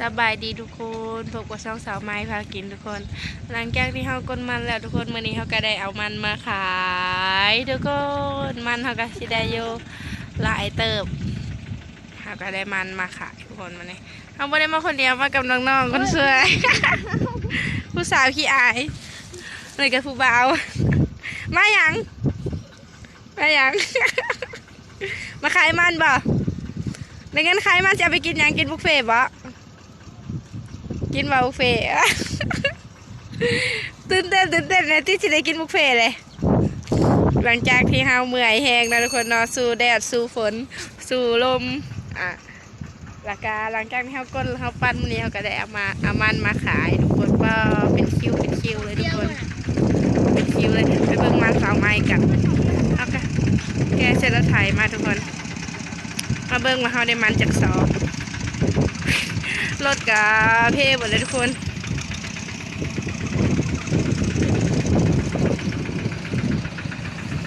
สบายดีทุกคนพบกับช่องสาวไม้พากินทุกคน หลังจากที่เฮากนมันแล้วทุกคนมื้อนี้เฮาก็ได้เอามันมาขายทุกคนมันเฮาก็สิได้อยู่หลายเติบเฮาก็ได้มันมาขายทุกคนมื้อนี้เฮาบ่ได้มาคนเดียวมากับน้องๆคนสวยผู้สาวขี้อายนี่ก็ผู้บ่าวมาหยังมาหยังมาขายมันบ่ในงั้นขายมันจะไปกินหยังกินบุฟเฟ่บ่ กินมาบุฟเฟ่ตื่นเต้นตื่นเต้นเลยที่จะได้กินบุฟเฟ่เลย หลังจากที่เฮาเมื่อยแหงนะทุกคนเนาะสู้แดดสู้ฝนสู้ลมอะแล้วก็หลังจากที่เฮาก้นเฮาปั้นมือนี้เฮาก็ได้เอามาเอามันมาขายทุกคนก็เป็นคิวเป็นคิวเลยทุกคนเป็นคิวเลยไปเบิ่งมันสาวไม้กันเอาค่ะแกเสร็จแล้วถ่ายมาทุกคนมาเบิ่งมาเฮาได้มันจากสอบ รถกับเพ่หมดเลยทุกคน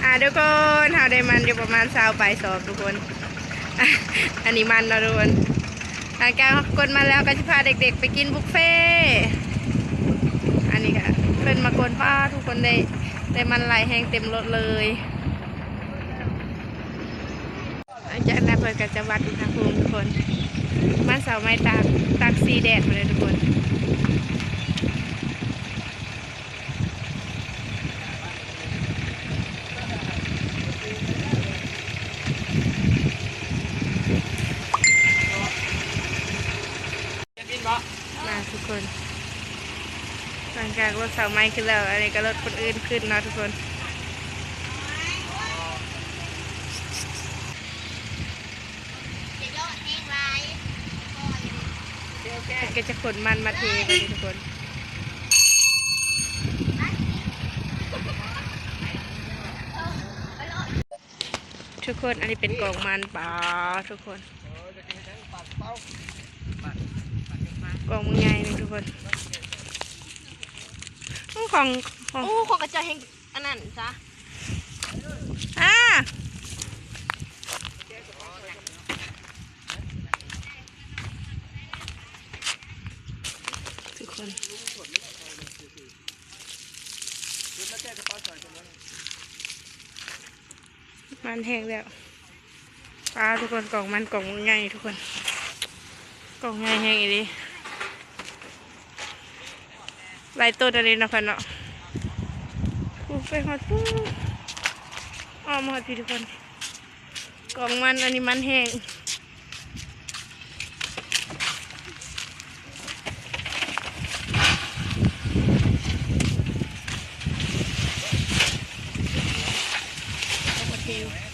อ่าทุกคนเฮาได้มันอยู่ประมาณสาวปลายสอบทุกคน อันนี้มันเราะทุกคนหลังจากกดมาแล้วก็จะพาเด็กๆ ไปกินบุฟเฟ่อันนี้ค่ะเพิ่นมากวนป้าทุกคนได้ได้มันไหลแห้งเต็มรถเลยหลังจากนั้นเพิ่นก็จะวัดอุณหภูมิทุกคน มันเสาไม้ตากตากสีแดดมาเลยทุกคนมาทุกคน หลังจากรถเสาไม้ขึ้นแล้ว อันนี้ก็รถคนอื่นขึ้นนะทุกคน ก็จะขนมันมาเทไปเลยทุกคนทุกคนอันนี้เป็นกล่องมันปลาทุกคนกล่องมึงใหญ่เลยทุกคนของของของโอ้ของกระจายแห่งอันนั้นจ้ะ อ่าทุ กคนมันแห้งแล้วปลาทุกคนกล่องมันกล่องมันใหญ่ทุกคน กล่องใหญ่แห้งอีดีลายตัวอันนี้นะพันเนาะปูไปหอดปูอ้อมหอดพี่ทุกคน กล่องมันอันนี้มันแห้ง Thank you.